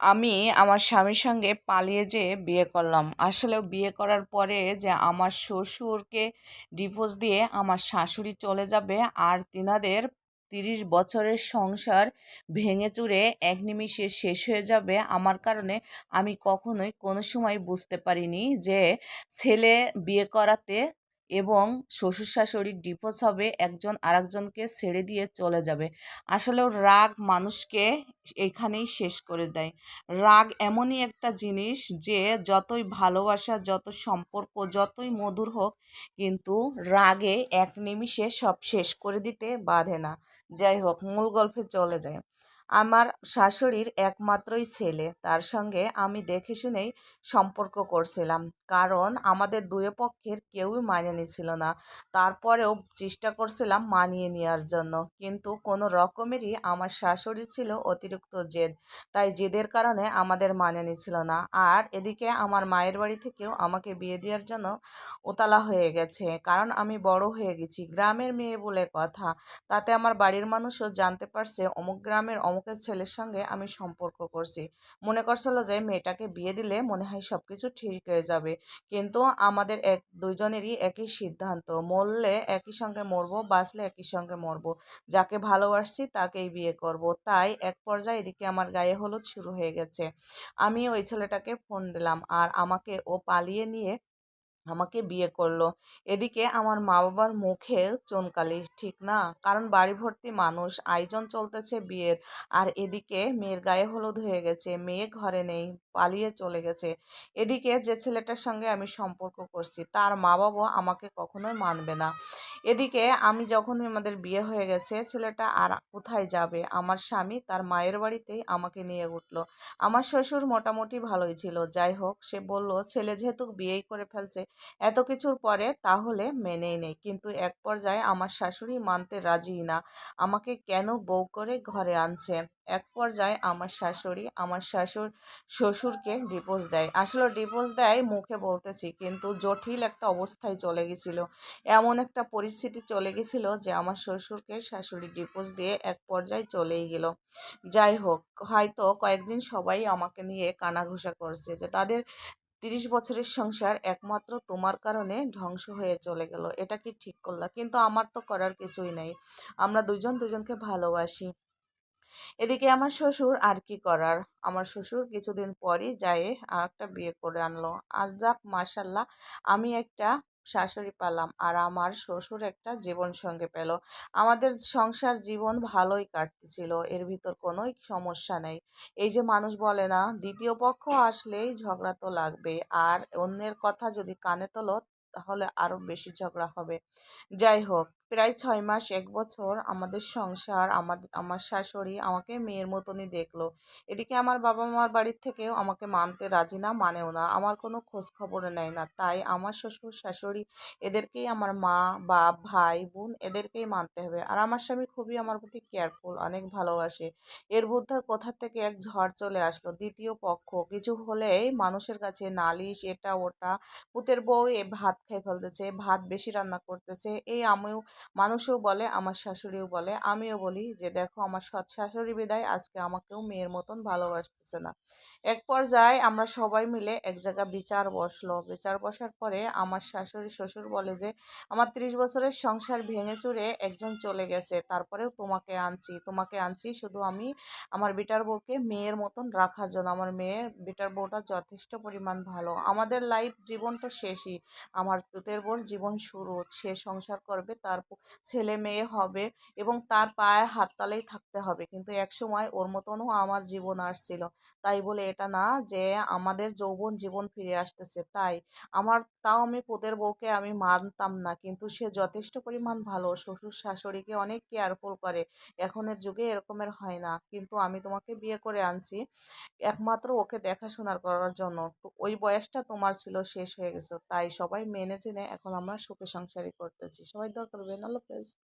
আমি আমার স্বামীর সঙ্গে পালিয়ে যেয়ে বিয়ে করলাম। আসলেও বিয়ে করার পরে যে আমার শ্বশুরকে ডিভোর্স দিয়ে আমার শাশুড়ি চলে যাবে আর তিনাদের তিরিশ বছরের সংসার ভেঙে চুরে এক নিমিষে শেষ হয়ে যাবে, আমার কারণে আমি কখনোই কোনো সময় বুঝতে পারিনি যে ছেলে বিয়ে করাতে এবং শ্বশুর শাশুড়ির ডিভোর্স হবে, একজন আরেকজনকে ছেড়ে দিয়ে চলে যাবে। আসলেও রাগ মানুষকে এখানেই শেষ করে দেয়। রাগ এমনই একটা জিনিস যে যতই ভালোবাসা, যত সম্পর্ক, যতই মধুর হোক, কিন্তু রাগে এক নিমিষে সব শেষ করে দিতে বাধে না। যাই হোক, মূল গল্পে চলে যায় আমার শাশুড়ির একমাত্রই ছেলে। তার সঙ্গে আমি দেখে শুনেই সম্পর্ক করছিলাম। কারণ আমাদের দুয়ে পক্ষের কেউই মানে নিছিল না। তারপরেও চেষ্টা করছিলাম মানিয়ে নেওয়ার জন্য। কিন্তু কোনো রকমেরই আমার শাশুড়ি ছিল অতিরিক্ত জেদ। তাই জেদের কারণে আমাদের মানে নিছিল না। আর এদিকে আমার মায়ের বাড়ি থেকেও আমাকে বিয়ে দেওয়ার জন্য উতালা হয়ে গেছে। কারণ আমি বড় হয়ে গেছি। গ্রামের মেয়ে বলে কথা। তাতে আমার বাড়ির মানুষও জানতে পারছে, অমুক গ্রামের অমুকের ছেলের সঙ্গে আমি সম্পর্ক করছি। মনে করছিল যে মেয়েটাকে বিয়ে দিলে মনে হয় সব কিছু ঠিক হয়ে যাবে। কিন্তু আমাদের এক, দুইজনেরই একই সিদ্ধান্ত। মরলে একই সঙ্গে মরবো, বাঁচলে একই সঙ্গে মরবো। যাকে ভালোবাসছি তাকেই বিয়ে করব। তাই এক পর্যায়ে এদিকে আমার গায়ে হলুদ শুরু হয়ে গেছে। আমি ওই ছেলেটাকে ফোন দিলাম আর আমাকে ও পালিয়ে নিয়ে আমাকে বিয়ে করল। এদিকে আমার মা বাবার মুখে চুনকালি, ঠিক না? কারণ বাড়ি ভর্তি মানুষ, আয়োজন চলতেছে বিয়ের। আর এদিকে মেয়ের গায়ে হলুদ হয়ে গেছে, মেয়ে ঘরে নেই, পালিয়ে চলে গেছে। এদিকে যে ছেলেটার সঙ্গে আমি সম্পর্ক করছি, তার মা বাবা আমাকে কখনোই মানবে না। এদিকে আমি যখনই আমাদের বিয়ে হয়ে গেছে, ছেলেটা আর কোথায় যাবে? আমার স্বামী তার মায়ের বাড়িতেই আমাকে নিয়ে উঠল। আমার শ্বশুর মোটামুটি ভালোই ছিল। যাই হোক, সে বলল, ছেলে যেহেতু বিয়েই করে ফেলছে এত কিছুর পরে তাহলে মেনেই নেই। কিন্তু এক পর্যায়ে আমার শাশুড়ি মানতে রাজি না। আমাকে কেন বউ করে ঘরে আনছে? এক পর্যায়ে আমার শাশুড়ি আমার শাশুর শ্বশুরকে ডিভোর্স দেয়। আসলে ডিভোর্স দেয় মুখে বলতেছি, কিন্তু জটিল একটা অবস্থায় চলে গেছিল। এমন একটা পরিস্থিতি চলে গেছিল যে আমার শ্বশুরকে শাশুড়ি ডিভোর্স দিয়ে এক পর্যায়ে চলেই গেল। যাই হোক, হয়তো কয়েকদিন সবাই আমাকে নিয়ে কানাঘুষা করছে যে তাদের তিরিশ বছরের সংসার একমাত্র তোমার কারণে ধ্বংস হয়ে চলে গেল। এটা কি ঠিক করলা? কিন্তু আমার তো করার কিছুই নাই। আমরা দুজন দুজনকে ভালোবাসি। এদিকে আমার শ্বশুর আর কি করার? আমার শ্বশুর কিছুদিন পরই যায় আর একটা বিয়ে করে আনলো। আর যাক মাসাল্লাহ আমি একটা শাশুড়ি পালাম আর আমার শ্বশুর একটা জীবন সঙ্গে পেল। আমাদের সংসার জীবন ভালোই কাটতেছিল, এর ভিতর কোনো সমস্যা নেই। এই যে মানুষ বলে না, দ্বিতীয় পক্ষ আসলেই ঝগড়া তো লাগবে আর অন্যের কথা যদি কানে তোলো তাহলে আরও বেশি ঝগড়া হবে। যাই হোক প্রায় ছয় মাস, এক বছর আমাদের সংসার আমাদের আমার শাশুড়ি আমাকে মেয়ের মতনই দেখল। এদিকে আমার বাবা মার বাড়ির থেকেও আমাকে মানতে রাজি না, মানেও না। আমার কোনো খোঁজ খবর নেয় না। তাই আমার শ্বশুর, শাশুড়ি এদেরকেই আমার মা বা ভাই, বোন এদেরকেই মানতে হবে। আর আমার স্বামী খুবই আমার প্রতি কেয়ারফুল, অনেক ভালোবাসে। এর বুদ্ধার কোথা থেকে এক ঝড় চলে আসলো? দ্বিতীয় পক্ষ, কিছু হলেই মানুষের কাছে নালিশ, এটা, ওটা। পুতের বউ এ ভাত খেয়ে ফেলতেছে, ভাত বেশি রান্না করতেছে। এই আমিও মানুষও বলে, আমার শাশুড়িও বলে, আমিও বলি যে, দেখো, আমার সৎ শাশুড়ি বিদায়, আজকে আমাকেও মেয়ের মতন ভালোবাসতেছে না। এক পর্যায়ে আমরা সবাই মিলে এক জায়গায় বিচার বসল। বিচার বসার পরে আমার শাশুড়ি, শ্বশুর বলে যে, আমার ত্রিশ বছরের সংসার ভেঙে চুরে একজন চলে গেছে, তারপরেও তোমাকে আনছি তোমাকে আনছি শুধু আমি, আমার বিটার বউকে মেয়ের মতন রাখার জন্য। আমার মেয়ের বিটার বউটা যথেষ্ট পরিমাণ ভালো। আমাদের লাইফ জীবন তো শেষই, আমার পুতের বোর জীবন শুরু, সে সংসার করবে, তার ছেলে মেয়ে হবে এবং তার পায়ের হাততালেই থাকতে হবে। কিন্তু এক সময় ওর মতনও আমার জীবন আসছিল। তাই বলে এটা না যে আমাদের যৌবন জীবন ফিরে আসতেছে। তাই আমার, তাও আমি পুতের বউকে আমি মানতাম না। কিন্তু সে যথেষ্ট পরিমাণ ভালো। শ্বশুর শাশুড়িকে অনেক কেয়ারফুল করে। এখনের যুগে এরকমের হয় না। কিন্তু আমি তোমাকে বিয়ে করে আনছি একমাত্র ওকে দেখাশোনার করার জন্য। তো ওই বয়সটা তোমার ছিল, শেষ হয়ে গেছে। তাই সবাই মেনে চেনে এখন আমরা সুখে সংসারই করতেছি। সবাই দোয়া করবেন। another place.